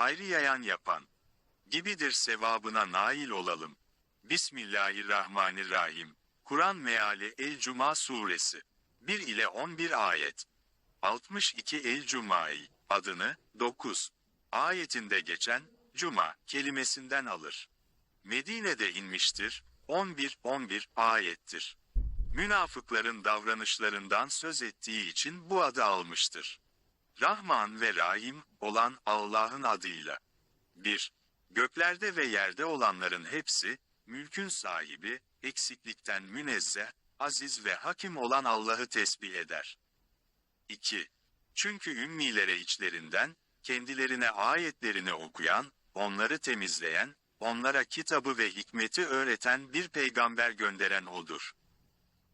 hayrı yayan yapan gibidir sevabına nail olalım. Bismillahirrahmanirrahim. Kur'an meali El-Cuma suresi 1 ile 11 ayet. 62 El-Cumai adını 9 ayetinde geçen Cuma kelimesinden alır. Medine'de inmiştir. 11-11 ayettir. Münafıkların davranışlarından söz ettiği için bu adı almıştır. Rahman ve Rahim olan Allah'ın adıyla. 1. Göklerde ve yerde olanların hepsi, mülkün sahibi, eksiklikten münezzeh, aziz ve hakim olan Allah'ı tesbih eder. 2. Çünkü ümmilere içlerinden, kendilerine ayetlerini okuyan, onları temizleyen, onlara kitabı ve hikmeti öğreten bir peygamber gönderen odur.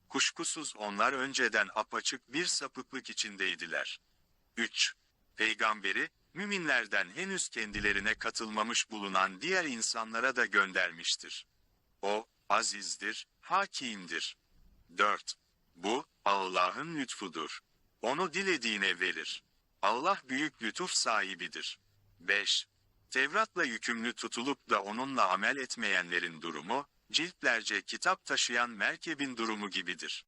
Kuşkusuz onlar önceden apaçık bir sapıklık içindeydiler. 3. Peygamberi, müminlerden henüz kendilerine katılmamış bulunan diğer insanlara da göndermiştir. O, azizdir, hakimdir. 4. Bu, Allah'ın lütfudur. Onu dilediğine verir. Allah büyük lütuf sahibidir. 5. Tevrat'la yükümlü tutulup da onunla amel etmeyenlerin durumu, ciltlerce kitap taşıyan merkebin durumu gibidir.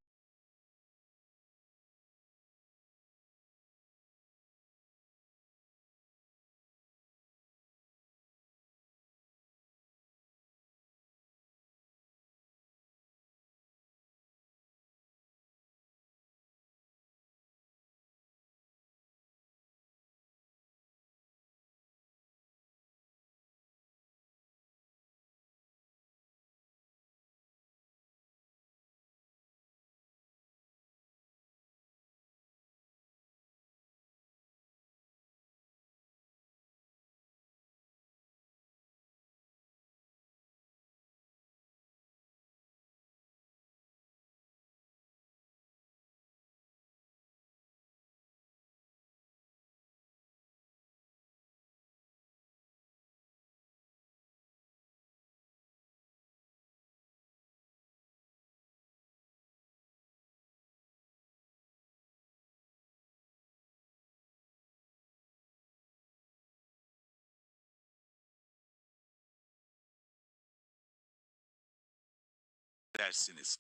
Dersiniz.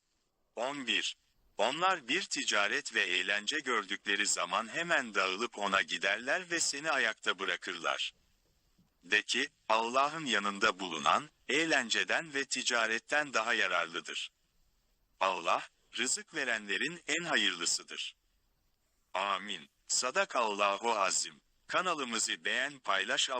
11. Onlar bir ticaret ve eğlence gördükleri zaman hemen dağılıp ona giderler ve seni ayakta bırakırlar. De ki, Allah'ın yanında bulunan, eğlenceden ve ticaretten daha yararlıdır. Allah, rızık verenlerin en hayırlısıdır. Amin. Sadakallahu azim. Kanalımızı beğen paylaş